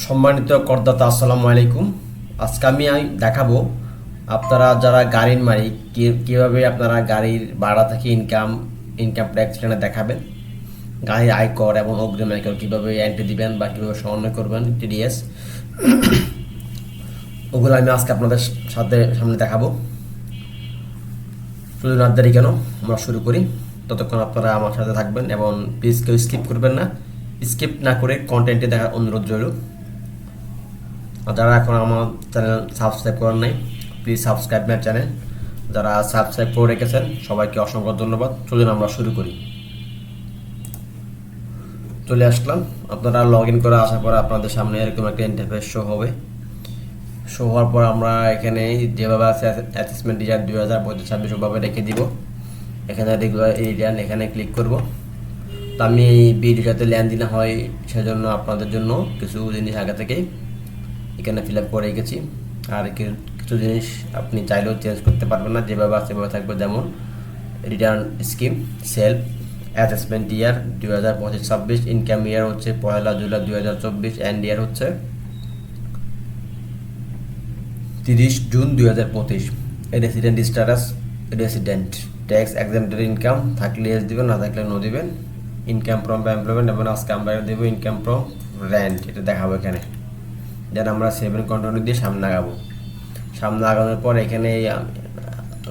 সম্মানিত করদাতা, আসসালামু আলাইকুম। আজকে আমি দেখাবো আপনারা যারা গাড়ির মালিক কীভাবে আপনারা গাড়ির ভাড়া থেকে ইনকাম ইনকাম ট্যাক্স এখানে দেখাবেন, গাড়ির আয়কর এবং অগ্রিম আয়কর কীভাবে এন্ট্রি দিবেন বা কীভাবে সমন্বয় করবেন টিডিএস ওগুলো আমি আজকে আপনাদের সাথে সামনে দেখাবো। শুধু না দেরি কেন, আমরা শুরু করি। ততক্ষণ আপনারা আমার সাথে থাকবেন এবং প্লিজ কেউ স্কিপ করবেন না। স্কিপ না করে কন্টেন্টে দেখার অনুরোধ রইল। আর যারা এখন আমার চ্যানেল সাবস্ক্রাইব করেন নাই প্লিজ সাবস্ক্রাইব মাই চ্যানেল যারা সাবস্ক্রাইব করে রেখেছেন, সবাইকে অসংখ্য ধন্যবাদ। চলুন আমরা শুরু করি। চলে আসলাম। আপনারা লগ ইন করে আসার পর আপনাদের সামনে এরকম একটা ইন্টারফেস শো হবে। শো হওয়ার পর আমরা এখানে যেভাবে আছে অ্যাসেসমেন্ট ডিজাইন দুই হাজার পঁচিশ ছাব্বিশ ওভাবে রেখে দিব। এখানে রেগুলার এরিয়ান এখানে ক্লিক করব। তো আমি এই ভিডিওটাতে লেনদেন না হয় সেজন্য আপনাদের জন্য কিছু জিনিস আগে থেকেই এখানে ফিল আপ করে রেখেছি। আর কিছু জিনিস আপনি চাইলেও চেঞ্জ করতে পারবেন না, যেভাবে আছে সেভাবে থাকবে। যেমন return scheme self assessment year দুই হাজার পঁচিশ, ছাব্বিশ ইনকাম ইয়ার হচ্ছে পয়লা জুলাই দুই হাজার চব্বিশ অ্যান্ড ইয়ার হচ্ছে তিরিশ জুন দুই হাজার পঁচিশ resident status resident tax exempted income থাকলে এস দিবেন, না থাকলে নো দিবেন। ইনকাম ফ্রম এমপ্লয়মেন্ট এবং আজকে আমরা দেবো ইনকাম ফ্রম রেন্ট এটা দেখাবো এখানে। দেন আমরা সেভেন কন্টিনিউ দিয়ে সামনে আগাবো সামনে আগানোর পর এখানে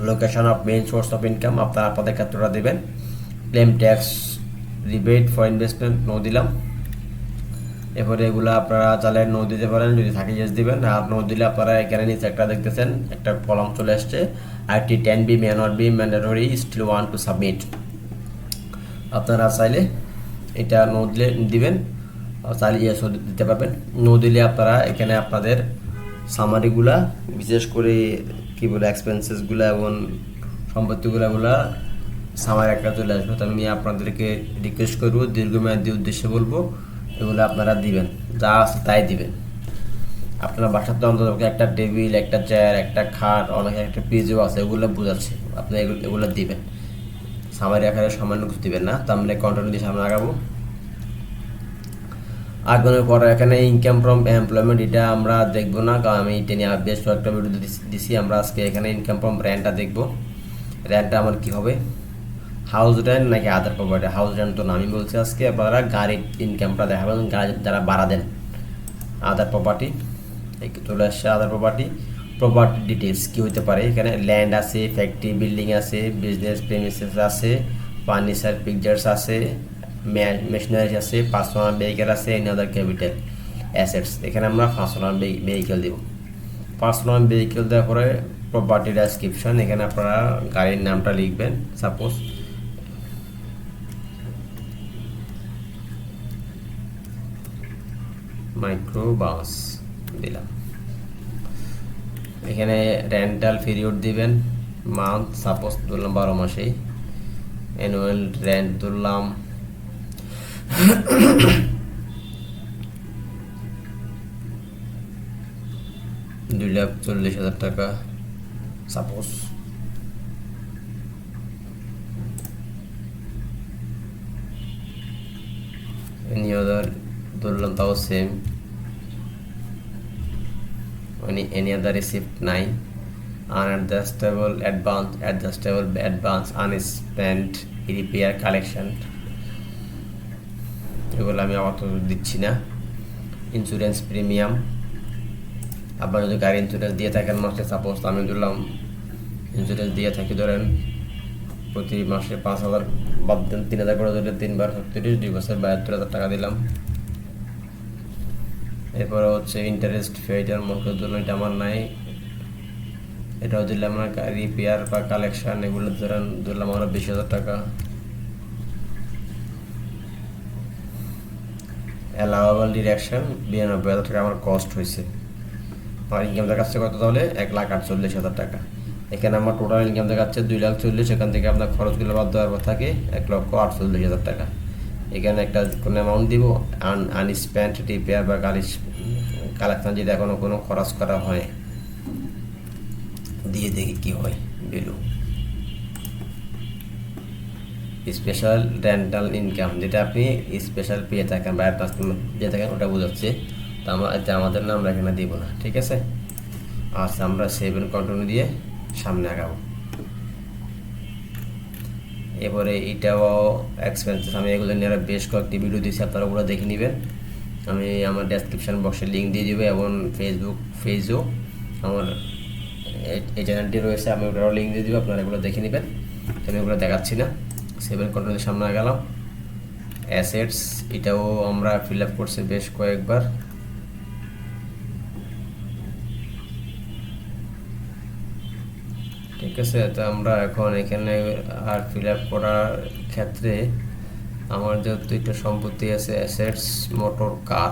location of main source of income আপনারা আপনাদের ক্ষেত্রটা দেবেন। Claim tax rebate for investment no দিলাম। এরপরে এগুলো আপনারা চাইলে নো দিতে পারেন, যদি থাকে ইয়েস দিবেন। আর নো দিলে আপনারা এখানে নিচে একটা দেখতেছেন, একটা কলম চলে আসছে। IT ten B may not be mandatory still want to submit আপনারা চাইলে এটা নো দিলে, দিবেন। ইয়েসও দিতে পারবেন। নো দিলে আপনারা এখানে আপনাদের সামারিগুলা বিশেষ করে কি বলে এক্সপেন্সেসগুলো এবং সম্পত্তিগুলো এগুলা সামার একটা চলে আসবে। তো আমি আপনাদেরকে রিকোয়েস্ট করব, দীর্ঘমেয়াদী উদ্দেশ্যে বলব, এগুলো আপনারা দিবেন, যা আছে তাই দিবেন। আপনার তো অন্তত একটা টেবিল, একটা চেয়ার একটা খাট, অনেক একটা পিজও আছে, এগুলো বোঝাচ্ছে। আপনি এগুলো এগুলো দিবেন। সামারি আকারে সামান্য কিছু দিবেন না। তো আমরা কন্টিনিউ দিয়ে সামনে আগাবো। আগানোর পরে এখানে ইনকাম ফ্রম এমপ্লয়মেন্ট এটা আমরা দেখব না, কারণ আমি এটা নিয়ে বেশ কয়েকটা ভিডিও দিছি- আমরা আজকে এখানে ইনকাম ফ্রম র্যান্টটা দেখব। র্যান্টটা আমার কি হবে? হাউস রেন্ট নাকি আদার প্রপার্টি হাউস রেন্ট তো নামই বলছি আজকে আপনারা গাড়ির ইনকামটা দেখাবেন, গাড়ি যারা ভাড়া দেন। আদার প্রপার্টি চলে আসছে আদার প্রপার্টি প্রপার্টি ডিটেলস কি হতে পারে? এখানে ল্যান্ড আছে ফ্যাক্টরি বিল্ডিং আছে বিজনেস প্রেমিসেস আছে ফার্নিচার পিকচার্স আছে। মেশিনারিজ আছে পার্সোনাল ভেহিকেল আছে এনি ক্যাপিটাল অ্যাসেটস এখানে আমরা পার্সোনাল ভেহিকেল দেব। পার্সোনাল ভেহিকেল দেওয়ার পরে প্রপার্টি ডেসক্রিপশন এখানে আপনারা গাড়ির নামটা লিখবেন সাপোজ মাইক্রো বাস দিলাম। এখানে রেন্টাল পিরিয়ড দিবেন মান্থ সাপোজ ধরলাম বারো মাসেই। অ্যানুয়াল রেন্ট ধরলাম দুই লাখ চল্লিশ হাজার টাকা সাপোজ এনি আদার ধরলাম তাও same any, any other receipt 9 unadjustable advance adjustable advance unspent repair collection এগুলো আমি আপাতত দিচ্ছি না। ইন্স্যুরেন্স প্রিমিয়াম আপনার যদি গাড়ি ইন্স্যুরেন্স দিয়ে থাকেন, মাসে সাপোজ আমি ধরলাম ইন্স্যুরেন্স দিয়ে থাকি, ধরেন প্রতি মাসে পাঁচ হাজার বাদ দেন, তিন হাজার করে ধরে তিনবার ছত্রিশ, দুই বছর বাহাত্তর হাজার টাকা দিলাম। এরপরে হচ্ছে ইন্টারেস্ট ফেটার মধ্যে জন্য এটা আমার নাই। এটাও দিলাম না রিপেয়ার বা কালেকশন এগুলো ধরেন, ধরলাম আমরা বিশ হাজার টাকা। অ্যালাওয়াবল ডিরেকশন বিরানব্বই হাজার টাকা আমার কস্ট হয়েছে। আমার ইনকাম দেখাচ্ছে কত তাহলে? এক লাখ আটচল্লিশ হাজার টাকা। এখানে আমার টোটাল ইনকাম দেখাচ্ছে দুই লাখ চল্লিশ, এখান থেকে আপনার খরচগুলো বাদ দেওয়ার থাকে এক লক্ষ আটচল্লিশ হাজার টাকা। এখানে একটা কোনো অ্যামাউন্ট দিব? আন আনস্পেন্ট রিপেয়ার বা গাড়ি কালেকশন যদি এখনও কোনো খরচ করা হয়, দিয়ে দেখি কী হয় বেলু স্পেশাল রেন্টাল ইনকাম যেটা আপনি স্পেশাল পেয়ে থাকেন বা অ্যাডভান্স দিয়ে থাকেন, ওটা বোঝাচ্ছে। তা আমরা- আমাদের নাম এখানে দিব না, ঠিক আছে? আচ্ছা আমরা সেভেন কন্টিনিউ দিয়ে সামনে আগাবো। এবারে এটাও এক্সপেন্সেস আমি এগুলো নিয়ে বেশ কয়েকটি ভিডিও দিয়েছি আপনারা ওগুলো দেখে নেবেন। আমি আমার ডেসক্রিপশন বক্সে লিঙ্ক দিয়ে দিব এবং ফেসবুক পেজও আমার এই চ্যানেলটি রয়েছে, আমি ওটারও লিঙ্ক দিয়ে দিব, আপনারা এগুলো দেখে নেবেন। আমি ওগুলো দেখাচ্ছি না। সেভেন কন্টিনিউ সামনে গেলাম অ্যাসেটস এটাও আমরা ফিল আপ করছি বেশ কয়েকবার। ঠিক আছে, তো আমরা এখন এখানে আর ফিল আপ করার ক্ষেত্রে আমার যেহেতু একটা সম্পত্তি আছে অ্যাসেটস মোটর কার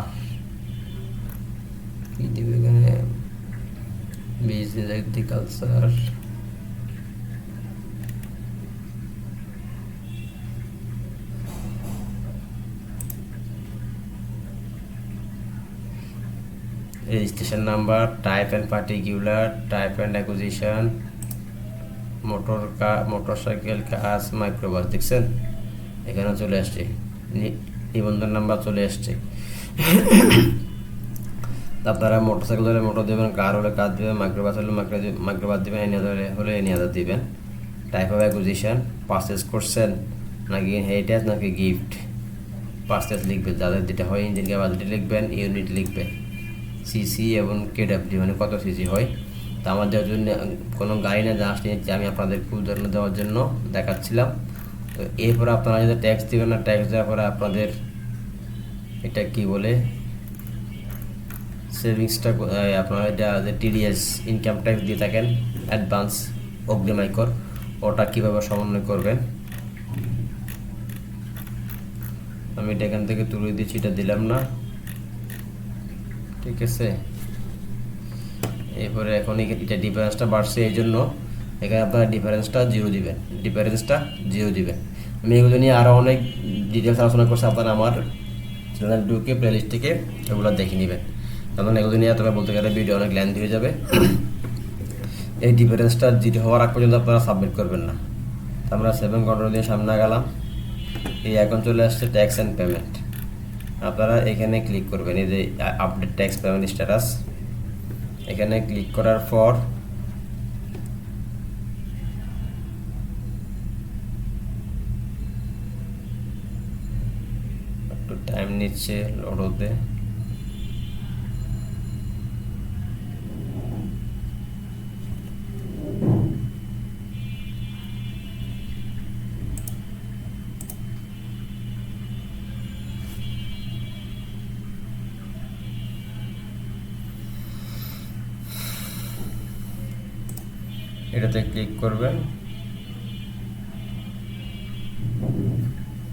কি দিবে এখানে? Business agriculture registration number type and particular type and acquisition motor কা মোটর সাইকেল কাজ মাইক্রোবাস দেখছেন? এখানে চলে আসছে। নিবন্ধন নাম্বার চলে আসছে। আপনারা মোটর সাইকেল হলে মোটর দেবেন কার হলে কার দেবেন মাইক্রোবাস হলে মাইক্রো মাইক্রোবাস দেবেন এনি হলে হলে এনি আদার দিবেন। টাইপ অফ অ্যাকুজিশন পারচেস করছেন, নাকি হেরিটেজ নাকি গিফট পারচেস লিখবেন, যাদের যেটা হয় ইঞ্জিন ক্যাপাসিটি লিখবেন ইউনিট লিখবেন। সিসি এবং কেডাব্লিউ মানে কত সিসি হয়? তা আমার দেওয়ার জন্য কোনো গাড়ি না, জাস্ট নিচ্ছি আমি আপনাদের উদাহরণ দেওয়ার জন্য দেখাচ্ছিলাম। তো এরপর আপনারা যদি ট্যাক্স দেবেন না ট্যাক্স দেওয়ার পরে আপনাদের এটা কি বলে? সেভিংসটা আপনারা এটা যে টিডিএস ইনকাম ট্যাক্স দিয়ে থাকেন অ্যাডভান্স অগ্রিমাইকর, ওটা কীভাবে সমন্বয় করবেন? আমি এটা এখান থেকে তুলে দিচ্ছি, এটা দিলাম না। ঠিক আছে? এরপরে এখন এটা ডিফারেন্সটা বাড়ছে এই জন্য এখানে আপনারা ডিফারেন্সটা জিরো দিবেন। ডিফারেন্সটা জিরো দিবেন। আমি এগুলো নিয়ে আরও অনেক ডিটেলস আলোচনা করছি, আপনারা আমার চ্যানেল ঢুকে প্লেলিস্ট থেকে এগুলো দেখে নেবেন। কারণ এগুলো নিয়ে আপনারা বলতে গেলে ভিডিও অনেক লেন্থ হয়ে যাবে। এই ডিফারেন্সটা জিরো হওয়ার আগ পর্যন্ত আপনারা সাবমিট করবেন না। আমরা সেভেন কন্ট্রোল দিয়ে সামনে গেলাম এই এখন চলে আসছে ট্যাক্স অ্যান্ড পেমেন্ট আপনারা এখানে ক্লিক করবেন, এই যে আপডেট ট্যাক্স পেমেন্ট স্ট্যাটাস এখানে ক্লিক করার পর একটু টাইম নিচ্ছে লোড হতে এটাতে ক্লিক করবেন।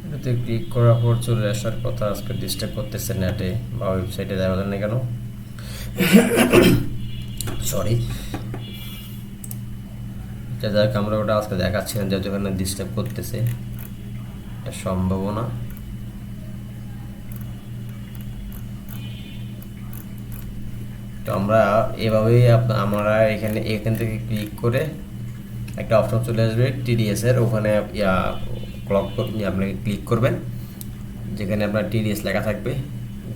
এটাতে ক্লিক করার পর চলে আসার কথা আজকে ডিস্টার্ব করতেছে নেটে বা ওয়েবসাইটে দেখা না কেন? সরি এটা যাক, আমরা ওটা আজকে দেখাচ্ছি না যেহেতু এখানে ডিস্টার্ব করতেছে। সম্ভাবনা তো আমরা এভাবেই আমরা এখানে, এখান থেকে ক্লিক করে একটা অপশন চলে আসবে টিডিএস এর। ওখানে ক্লক আপনি ক্লিক করবেন। যেখানে আপনার টিডিএস লেখা থাকবে।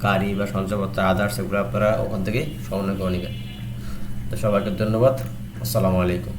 গাড়ি বা সঞ্চয়পত্র আদার্স এগুলো আপনারা ওখান থেকে সমন্বয় করে নেবেন। তো সবাইকে ধন্যবাদ। আসসালামু আলাইকুম।